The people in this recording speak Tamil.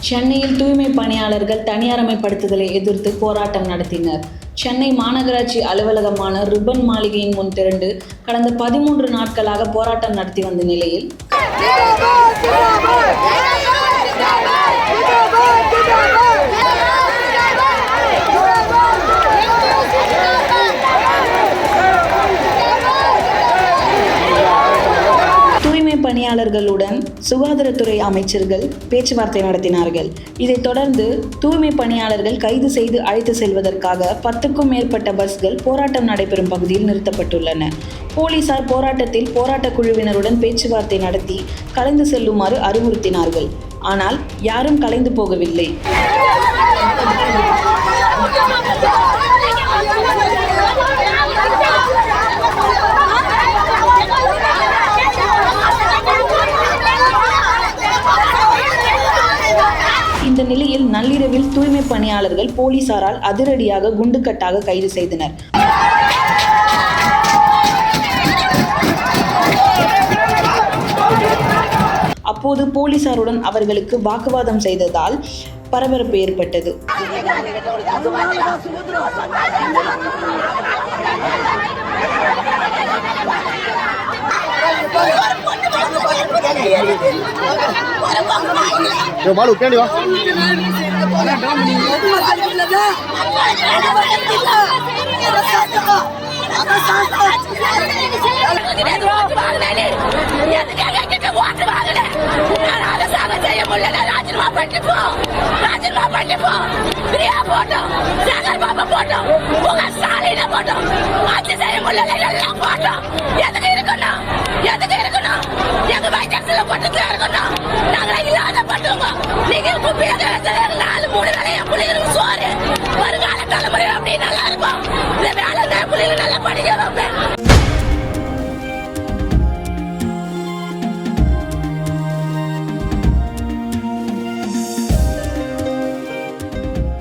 சென்னையில் தூய்மை பணியாளர்கள் தனியாரமைப்படுத்துதலை எதிர்த்து போராட்டம் நடத்தினர். சென்னை மாநகராட்சி அலுவலகமான ரிப்பன் மாளிகையின் முன் திரண்டு கடந்த பதிமூன்று நாட்களாக போராட்டம் நடத்தி வந்த நிலையில் பணியாளர்களுடன் சுகாதாரத்துறை அமைச்சர்கள் பேச்சுவார்த்தை நடத்தினார்கள். இதைத் தொடர்ந்து தூய்மை பணியாளர்கள் கைது செய்து அழைத்து செல்வதற்காக பத்துக்கும் மேற்பட்ட பஸ்கள் போராட்டம் நடைபெறும் பகுதியில் நிறுத்தப்பட்டுள்ளன. போலீசார் போராட்டத்தில் போராட்டக் குழுவினருடன் பேச்சுவார்த்தை நடத்தி கலைந்து செல்லுமாறு அறிவுறுத்தினார்கள். ஆனால் யாரும் கலைந்து போகவில்லை. இந்த நிலையில் நள்ளிரவில் தூய்மை பணியாளர்கள் போலீசாரால் அதிரடியாக குண்டுக்கட்டாக கைது செய்தனர். அப்போது போலீசாருடன் அவர்களுக்கு வாக்குவாதம் செய்ததால் பரபரப்பு ஏற்பட்டது. பாலு கேண்டி வா. எதுக்கு இருக்கணும்? நீங்க குப்பையாக நாலு மூணு வேலையை புள்ளிகளும் சோறு. வருங்கால தலைமுறை அப்படின்னு